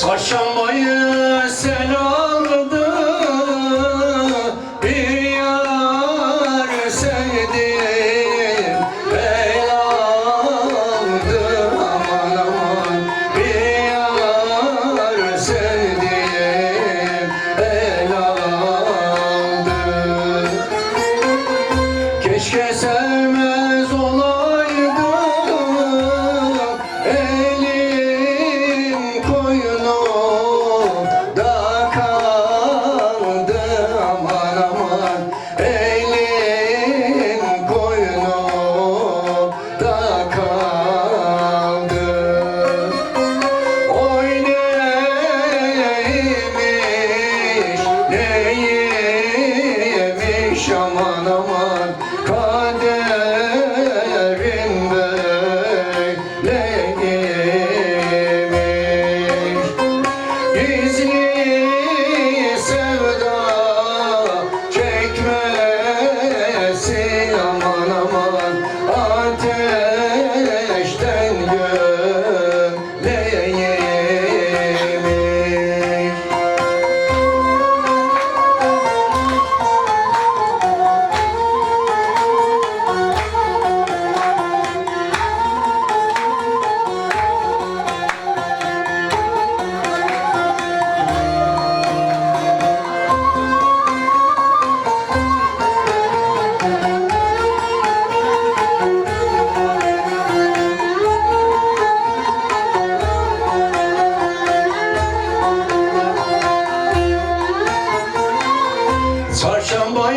Çarşambayı neymiş Çarşamba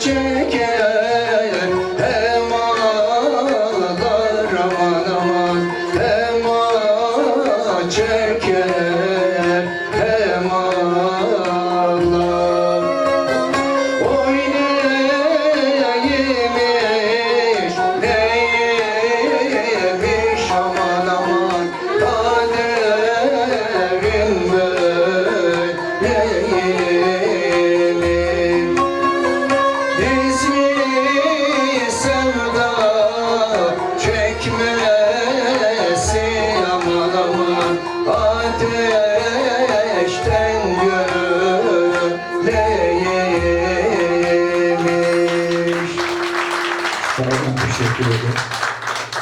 çeker Obrigado.